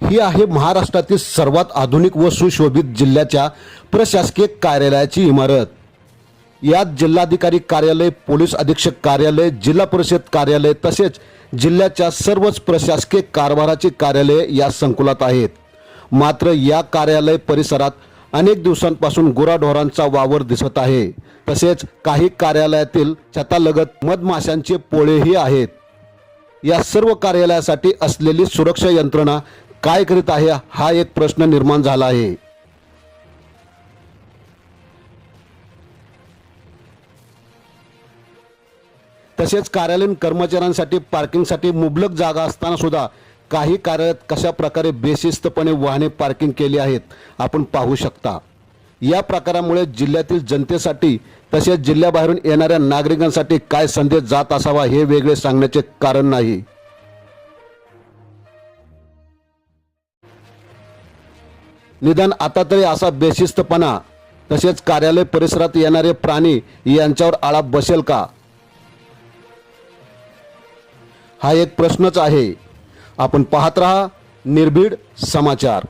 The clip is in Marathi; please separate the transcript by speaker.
Speaker 1: ही आहे महाराष्ट्रातील सर्वात आधुनिक व सुशोभित जिल्ह्याच्या प्रशासकीय कार्यालयाची इमारत. यात जिल्हाधिकारी कार्यालय पोलीस अधीक्षक कार्यालय जिल्हा परिषद कार्यालय तसेच जिल्ह्याच्या सर्वच प्रशासकीय कारभाराची कार्यालये या संकुलात आहेत. मात्र या कार्यालय परिसरात अनेक दिवसांपासून गुराढोरांचा वावर दिसत आहे. तसेच काही कार्यालयातील छतालगत मधमाशांचे पोळेही आहेत. या सर्व कार्यालयासाठी असलेली सुरक्षा यंत्रणा काय करीत आहे हा एक प्रश्न निर्माण झाला आहे. तसेच कार्यालयीन कर्मचाऱ्यांसाठी पार्किंगसाठी मुबलक जागा असताना सुद्धा काही कार्यालयात कशा प्रकारे बेशिस्तपणे वाहने पार्किंग केली आहेत आपण पाहू शकता. या प्रकारामुळे जिल्ह्यातील जनतेसाठी तसेच जिल्ह्याबाहेरून येणाऱ्या नागरिकांसाठी काय संदेश जात असावा हे वेगळे सांगण्याचे कारण नाही. निदान आता तरी असा बेशिस्तपणा तसेच कार्यालय परिसरात येणारे प्राणी यांच्यावर आळा बसेल का? हा एक प्रश्नच आहे. आपण पाहत रहा निर्भीड समाचार.